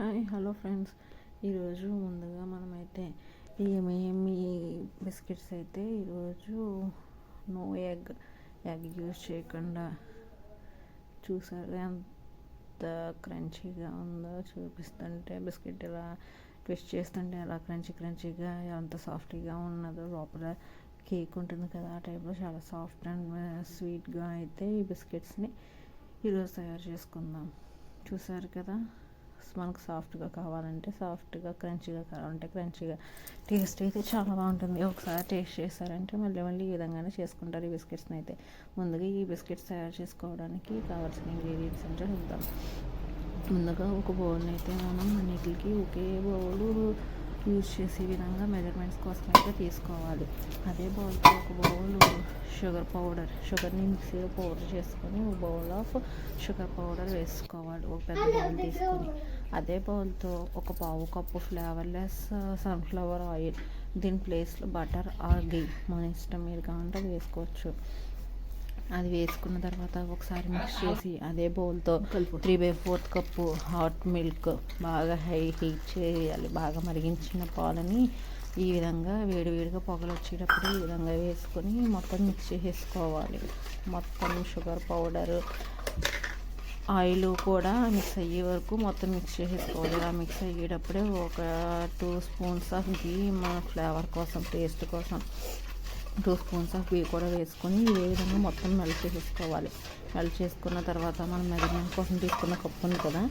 Hi hello friends. ఈరోజు ముందుగా మనమైతే ఏమేమి బిస్కెట్స్ అయితే ఈరోజు నో ఎగ్ ఎగ్ యూజ్ చేయకుండా చూసారు. ఎంత క్రంచీగా ఉందో చూపిస్తుంటే బిస్కెట్ ఇలా ట్విస్ట్ చేస్తుంటే ఎలా క్రంచీ క్రంచీగా ఎంత సాఫ్ట్గా ఉన్నదో లోపల కేక్ ఉంటుంది కదా ఆ టైప్లో చాలా సాఫ్ట్ అండ్ స్వీట్గా అయితే ఈ బిస్కెట్స్ని ఈరోజు తయారు చేసుకుందాం. చూసారు కదా? మనకు సాఫ్ట్గా కావాలంటే సాఫ్ట్గా క్రంచీగా కావాలంటే క్రంచీగా. టేస్ట్ అయితే చాలా బాగుంటుంది. ఒకసారి టేస్ట్ చేశారంటే మళ్ళీ మళ్ళీ ఈ విధంగానే చేసుకుంటారు ఈ బిస్కెట్స్ని అయితే. ముందుగా ఈ బిస్కెట్స్ తయారు చేసుకోవడానికి కావాల్సిన ఇంగ్రీడియంట్స్ అంటే చూద్దాం ముందుగా ఒక బౌల్ని అయితే మనం అన్నిటికి ఒకే బౌలు యూజ్ చేసే విధంగా మెజర్మెంట్స్ కోసం అయితే తీసుకోవాలి. అదే బౌల్తో ఒక బౌల్ షుగర్ పౌడర్ షుగర్ని మిక్సీలో పౌడర్ చేసుకొని ఒక బౌల్ ఆఫ్ షుగర్ పౌడర్ వేసుకోవాలి. ఒక పెద్ద బౌల్ తీసుకొని. అదే బౌల్తో ఒక పావు కప్పు ఫ్లేవర్లెస్ సన్ఫ్లవర్ ఆయిల్ దీని ప్లేస్లో బటర్ ఆర్ గీ మన ఇష్టం మీరు కావాలంటే అది వేసుకోవచ్చు. అది వేసుకున్న తర్వాత ఒకసారి మిక్స్ చేసి అదే బౌల్తో three by fourth cup hot milk బాగా హై హీట్ చేయాలి. బాగా మరిగించిన పాలని ఈ విధంగా వేడివేడిగా పొగలు వచ్చేటప్పుడు ఈ విధంగా వేసుకొని మొత్తం మిక్స్ చేసేసుకోవాలి. మొత్తం షుగర్ పౌడర్ ఆయిల్ కూడా మిక్స్ అయ్యే వరకు మొత్తం మిక్స్ చేసేసుకోవాలి. ఇలా మిక్స్ అయ్యేటప్పుడే ఒక టూ స్పూన్స్ ఆఫ్ గీ మన ఫ్లేవర్ కోసం టేస్ట్ కోసం. టూ స్పూన్స్ ఆఫ్ గీ కూడా వేసుకొని ఏ విధంగా మొత్తం మెల్ట్ చేసుకోవాలి. మెల్ట్ చేసుకున్న తర్వాత మనం మెజర్మెంట్ కోసం తీసుకున్న కప్పు ఉంది కదా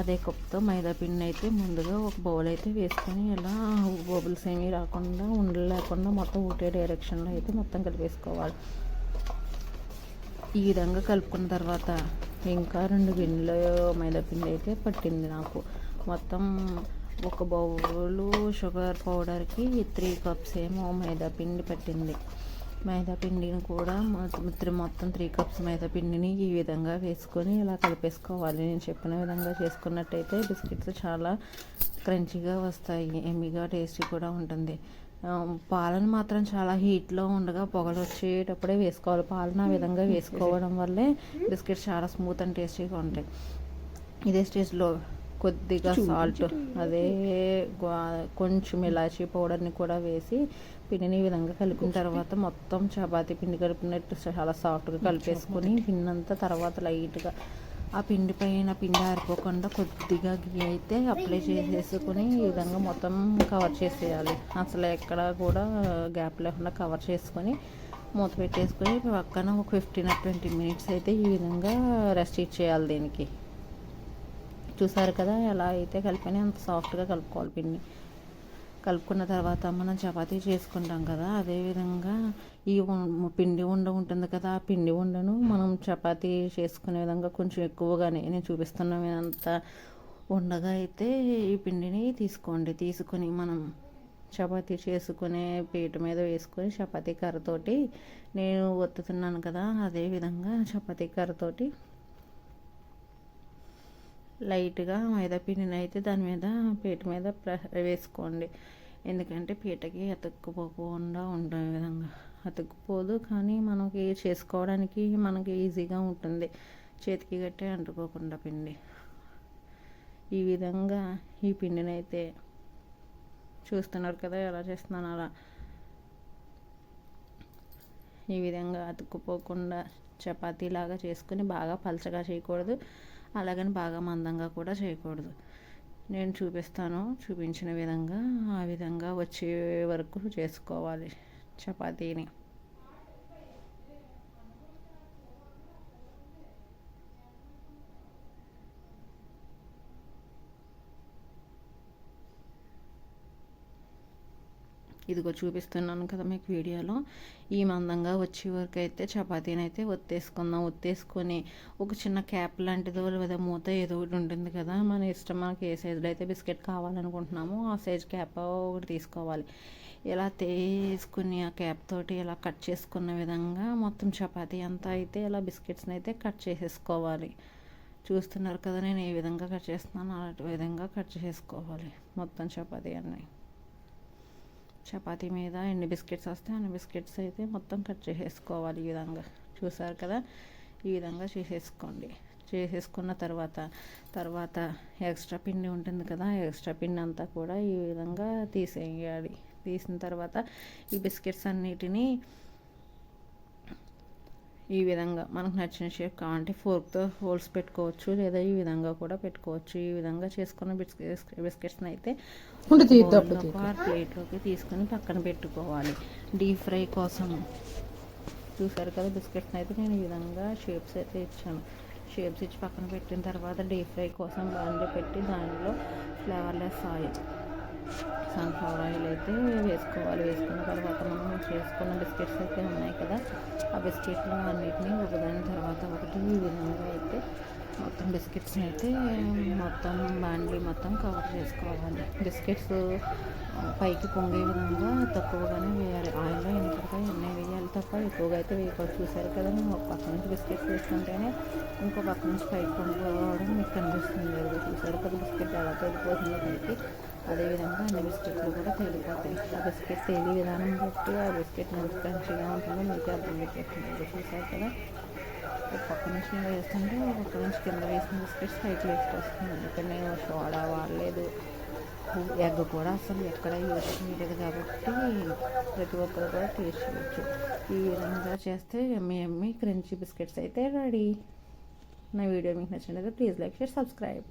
అదే కప్పుతో మైదా పిండి అయితే ముందుగా ఒక బౌల్ అయితే వేసుకొని ఇలా బబుల్స్ ఏమీ రాకుండా ఉండలు లేకుండా మొత్తం ఒకటే డైరెక్షన్లో అయితే మొత్తం కలిపేసుకోవాలి. ఈ విధంగా కలుపుకున్న తర్వాత ఇంకా రెండు గిన్నెలు మైదా పిండి అయితే పట్టింది నాకు. మొత్తం ఒక బౌలు షుగర్ పౌడర్కి త్రీ కప్స్ ఏమో మైదా పిండి పట్టింది. మైదా పిండిని కూడా మొత్తం త్రీ కప్స్ మైదా పిండిని ఈ విధంగా వేసుకొని ఇలా కలిపేసుకోవాలి. నేను చెప్పిన విధంగా చేసుకున్నట్టయితే బిస్కెట్స్ చాలా క్రంచీగా వస్తాయి ఎమ్మిగా టేస్టీ కూడా ఉంటుంది. పాలను మాత్రం చాలా హీట్లో ఉండగా పొగలు వచ్చేటప్పుడే వేసుకోవాలి. పాలను ఆ విధంగా వేసుకోవడం వల్లే బిస్కెట్స్ చాలా స్మూత్ అండ్ టేస్టీగా ఉంటాయి. ఇదే స్టేజ్లో కొద్దిగా సాల్ట్ అదే కొంచెం ఇలాచీ పౌడర్ని కూడా వేసి పిండిని ఈ విధంగా కలిపిన తర్వాత మొత్తం చపాతీ పిండి కలిపినట్టు చాలా సాఫ్ట్గా కలిపేసుకొని పిండి అంతా తర్వాత లైట్గా ఆ పిండి పైన పిండి ఆరిపోకుండా కొద్దిగా గీ అయితే అప్లై చేసేసుకుని ఈ విధంగా మొత్తం కవర్ చేసేయాలి. అసలు ఎక్కడ కూడా గ్యాప్ లేకుండా కవర్ చేసుకొని మూత పెట్టేసుకొని పక్కన ఒక ఫిఫ్టీన్ ట్వంటీ మినిట్స్ అయితే ఈ విధంగా రెస్ట్ ఇచ్చేయాలి దీనికి. చూసారు కదా ఎలా అయితే కలిపినా అంత సాఫ్ట్గా కలుపుకోవాలి పిండి. కలుపుకున్న తర్వాత మనం చపాతీ చేసుకుంటాం కదా అదేవిధంగా ఈ పిండి ఉండ ఉంటుంది కదా ఆ పిండి ఉండను మనం చపాతీ చేసుకునే విధంగా కొంచెం ఎక్కువగానే నేను చూపిస్తున్నంత ఉండగా అయితే ఈ పిండిని తీసుకోండి. తీసుకొని మనం చపాతీ చేసుకునే పీట మీద వేసుకొని చపాతీ కర్రతోటి నేను ఒత్తుతున్నాను కదా అదే విధంగా చపాతీ కర్రతోటి లైట్గా మైదా పిండిని అయితే దాని మీద పీట మీద వేసుకోండి. ఎందుకంటే పీటకి అతుక్కుపోకుండా ఉండే విధంగా. అతుక్కుపోదు కానీ మనకి చేసుకోవడానికి మనకి ఈజీగా ఉంటుంది. చేతికి గట్టే అంటుకోకుండా పిండి. ఈ విధంగా ఈ పిండిని అయితే చూస్తున్నారు కదా ఎలా చేస్తున్నాను అలా. ఈ విధంగా అతుక్కుపోకుండా చపాతీలాగా చేసుకుని బాగా పలచగా చేయకూడదు. అలాగని బాగా మందంగా కూడా చేయకూడదు. నేను చూపిస్తాను చూపించిన విధంగా ఆ విధంగా వచ్చే వరకు చేసుకోవాలి చపాతీని. ఇదిగో చూపిస్తున్నాను కదా మీకు వీడియోలో. ఈ మందంగా వచ్చే వరకు అయితే చపాతీని అయితే ఒత్తేసుకుందాం. ఒత్తేసుకొని ఒక చిన్న క్యాప్ లాంటిదో లేదా మూత ఏదో ఒకటి ఉంటుంది కదా. మన ఇష్టం మనకి ఏ సైజులో అయితే బిస్కెట్ కావాలనుకుంటున్నామో ఆ సైజ్ క్యాప్ ఒకటి తీసుకోవాలి. ఇలా తీసుకుని ఆ క్యాప్ తోటి ఇలా కట్ చేసుకున్న విధంగా మొత్తం చపాతీ అంతా అయితే ఇలా బిస్కెట్స్ని అయితే కట్ చేసేసుకోవాలి. చూస్తున్నారు కదా నేను ఏ విధంగా కట్ చేస్తున్నాను అలాంటి విధంగా కట్ చేసుకోవాలి మొత్తం చపాతీ అన్నీ. చపాతీ మీద ఎన్ని బిస్కెట్స్ వస్తే అన్ని బిస్కెట్స్ అయితే మొత్తం కట్ చేసేసుకోవాలి ఈ విధంగా. చూసారు కదా? ఈ విధంగా చేసేసుకోండి. చేసేసుకున్న తర్వాత తర్వాత ఎక్స్ట్రా పిండి ఉంటుంది కదా ఎక్స్ట్రా పిండి అంతా కూడా ఈ విధంగా తీసేయాలి. తీసిన తర్వాత ఈ బిస్కెట్స్ అన్నిటినీ ఈ విధంగా మనకు నచ్చిన షేప్ కావాలంటే ఫోర్క్తో హోల్స్ పెట్టుకోవచ్చు లేదా ఈ విధంగా కూడా పెట్టుకోవచ్చు. ఈ విధంగా చేసుకున్న బిస్కెట్స్ బిస్కెట్స్ని అయితే ప్లేట్లోకి తీసుకొని పక్కన పెట్టుకోవాలి. డీప్ ఫ్రై కోసం. చూసారు కదా బిస్కెట్స్ని అయితే నేను ఈ విధంగా షేప్స్ అయితే ఇచ్చాను. షేప్స్ ఇచ్చి పక్కన పెట్టిన తర్వాత డీప్ ఫ్రై కోసం బాండ్లో పెట్టి దానిలో ఫ్లేవర్లెస్ ఆయిల్ సన్ఫ్లవర్ ఆయిల్ అయితే వేసుకోవాలి. వేసుకున్న తర్వాత మనం చేసుకున్న బిస్కెట్స్ అయితే ఉన్నాయి కదా. ఆ బిస్కెట్లు అన్నిటినీ ఒకదాని తర్వాత ఒకటి ఈ విధంగా అయితే మొత్తం బిస్కెట్స్ని అయితే మొత్తం బాండ్లీ మొత్తం కవర్ చేసుకోవాలి. బిస్కెట్స్ పైకి పొంగే విధంగా తక్కువగానే వేయాలి. ఆయిల్లో ఎంత ఎన్నో వేయాలి తప్ప ఎక్కువగా అయితే వేయకూడదు. చూసారు కదా ఒక పక్క నుంచి బిస్కెట్స్ వేసుకుంటేనే ఇంకో పక్క నుంచి పైకి పొంగిపోవడం మీకు కనిపిస్తుంది కదా. చూసారు కదా బిస్కెట్ ఎలా తేలిపోతుందో పైకి. అదేవిధంగా అన్ని బిస్కెట్లు కూడా తేలిపోతాయి. ఆ బిస్కెట్ తేలి విధానం బట్టి ఆ బిస్కెట్ ఎంత క్రంచిగా ఉంటుందో మీకు అర్థమైపోతుంది చూసారు కదా? ఒక పక్క నుంచి నేను వేస్తుంటే ఒక పక్క నుంచి కింద వేసిన బిస్కెట్స్ పైకి వేస్ట్ వస్తుంది. ఇక్కడ నేను సోడా వాడలేదు. ఎగ్ కూడా అసలు ఎక్కడ యూజ్ చేయలేదు కాబట్టి ప్రతి ఒక్కరు కూడా టేస్ట్ చేయొచ్చు. ఈ విధంగా చేస్తే మీ ఎమ్మి క్రంచీ బిస్కెట్స్ అయితే రెడీ. నా వీడియో మీకు నచ్చినట్లయితే ప్లీజ్ లైక్ షేర్ సబ్స్క్రైబ్.